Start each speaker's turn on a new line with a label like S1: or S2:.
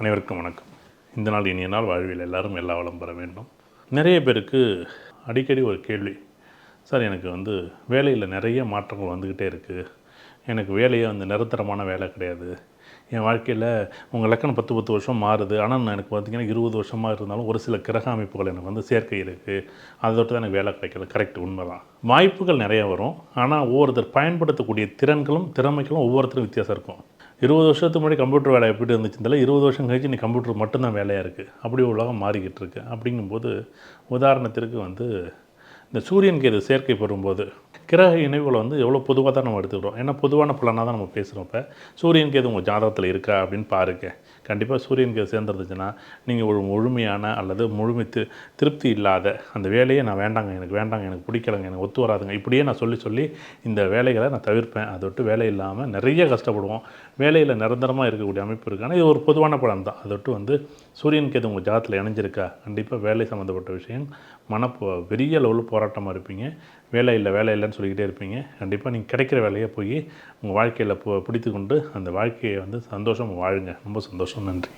S1: அனைவருக்கும் வணக்கம். இந்த நாள் இனிய நாள் வாழ்வில் எல்லாரும் எல்லா வளம் பெற வேண்டும். நிறைய பேருக்கு அடிக்கடி ஒரு கேள்வி. சார் எனக்கு வந்து வேலையில் நிறைய மாற்றங்கள் வந்துக்கிட்டே இருக்குது எனக்கு வேலையே வந்து நிரந்தரமான வேலை கிடையாது. என் வாழ்க்கையில் உங்கள் லக்கணம் பத்து பத்து வருஷம் மாறுது. ஆனால் நான் எனக்கு பார்த்தீங்கன்னா இருபது வருஷமாக இருந்தாலும் ஒரு சில கிரக அமைப்புகள் எனக்கு வந்து சேர்க்கை இருக்குது அதை தொட்டு தான் எனக்கு வேலை கிடைக்கல கரெக்ட் உண்மை தான் வாய்ப்புகள் நிறைய வரும். ஆனால் ஒவ்வொருத்தர் பயன்படுத்தக்கூடிய திறன்களும் திறமைகளும் ஒவ்வொருத்தரும் வித்தியாசம் இருக்கும். இருபது வருஷத்துக்கு முன்னாடி கம்ப்யூட்டர் வேலை எப்படி இருந்துச்சு இருபது வருஷம் கழிச்சு நீ கம்ப்யூட்டர் மட்டும்தான் வேலையாக இருக்குது அப்படி உலகம் மாறிக்கிட்டு இருக்கு. அப்படிங்கும்போது உதாரணத்திற்கு வந்து இந்த சூரியன் கேது சேர்க்கை பெறும்போது கிரக இணைவுகளை வந்து எவ்வளோ பொதுவாக தான் நம்ம எடுத்துக்கிறோம் ஏன்னா பொதுவான புலனாக தான் நம்ம பேசுகிறோம் இப்போ. சூரியன் கேது உங்கள் ஜாதகத்தில் இருக்கா அப்படின்னு பாருங்க. கண்டிப்பாக சூரியன் கேது சேர்ந்துருந்துச்சுன்னா நீங்கள் ஒரு முழுமையான அல்லது முழுமை திருப்தி இல்லாத அந்த வேலையை நான் வேண்டாங்க எனக்கு வேண்டாங்க எனக்கு பிடிக்கலங்க எனக்கு ஒத்து வராதுங்க. இப்படியே நான் சொல்லி சொல்லி இந்த வேலைகளை நான் தவிர்ப்பேன். அதை விட்டு வேலை இல்லாமல் நிறைய கஷ்டப்படுவோம். வேலையில் நிரந்தரமாக இருக்கக்கூடிய அமைப்பு இருக்குது ஆனால் இது ஒரு பொதுவான பலன் தான். அதை விட்டு வந்து சூரியன் கேது உங்கள் ஜாதத்தில் இணைஞ்சிருக்கா? கண்டிப்பாக வேலை சம்மந்தப்பட்ட விஷயம். மன பெரிய லெவலில் போராட்டமாக இருப்பீங்க. வேலை இல்லை வேலை இல்லைன்னு சொல்லிக்கிட்டே இருப்பீங்க. கண்டிப்பாக நீங்கள் கிடைக்கிற வேலையை போய் உங்கள் வாழ்க்கையில் பு பிடித்து கொண்டு அந்த வாழ்க்கையை வந்து சந்தோஷம் வாழுங்க. ரொம்ப சந்தோஷம். நன்றி.